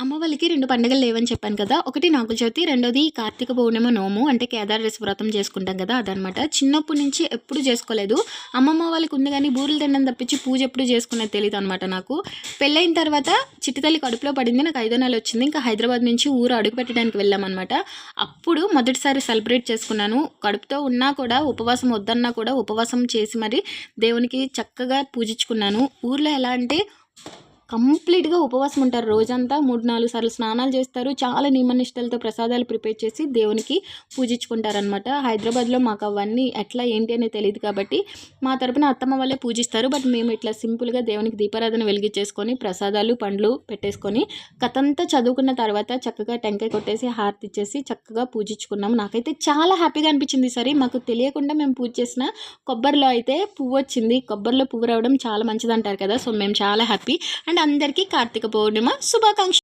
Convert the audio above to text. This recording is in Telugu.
అమ్మ వాళ్ళకి రెండు పండుగలు లేవని చెప్పాను కదా. ఒకటి నాగుల చవితి రెండోది కార్తీక పౌర్ణిమ నోము అంటే కేదారేశ్వర వ్రతం చేసుకుంటాం కదా అదనమాట. చిన్నప్పటి నుంచి ఎప్పుడు చేసుకోలేదు. అమ్మమ్మ వాళ్ళకి ఉంది కానీ బూరెలు తినడం తప్పించి పూజ ఎప్పుడు చేసుకునేది తెలియదు అనమాట నాకు. పెళ్ళైన తర్వాత చిట్టితల్లి కడుపులో పడింది నాకు ఐదో నెల వచ్చింది. ఇంకా హైదరాబాద్ నుంచి ఊరు అడుగు పెట్టడానికి వెళ్ళామన్నమాట అప్పుడు మొదటిసారి సెలబ్రేట్ చేసుకున్నాను. కడుపుతో ఉన్నా కూడా ఉపవాసం వద్దన్నా కూడా ఉపవాసం చేసి మరి దేవునికి చక్కగా పూజించుకున్నాను. ఊర్లో ఎలా అంటే కంప్లీట్గా ఉపవాసం ఉంటారు రోజంతా. మూడు నాలుగు సార్లు స్నానాలు చేస్తారు. చాలా నియమనిష్టలతో ప్రసాదాలు ప్రిపేర్ చేసి దేవునికి పూజించుకుంటారనమాట హైదరాబాద్లో మాకు అవన్నీ ఎట్లా ఏంటి అనేది తెలియదు కాబట్టి మా తరపున అత్తమ్మ వాళ్ళే పూజిస్తారు. బట్ మేము ఇట్లా సింపుల్గా దేవునికి దీపారాధన వెలిగించేసుకొని ప్రసాదాలు పండ్లు పెట్టేసుకొని కథంతా చదువుకున్న తర్వాత చక్కగా టెంకాయ కొట్టేసి హారతి ఇచ్చేసి చక్కగా పూజించుకున్నాము. నాకైతే చాలా హ్యాపీగా అనిపించింది సరే. మాకు తెలియకుండా మేము పూజ చేసిన కొబ్బరిలో అయితే పువ్వు వచ్చింది కొబ్బరిలో పువ్వు రావడం చాలా మంచిది అంటారు కదా. సో మేము చాలా హ్యాపీ. అండ్ అందరికీ కార్తీక పౌర్ణిమ శుభాకాంక్ష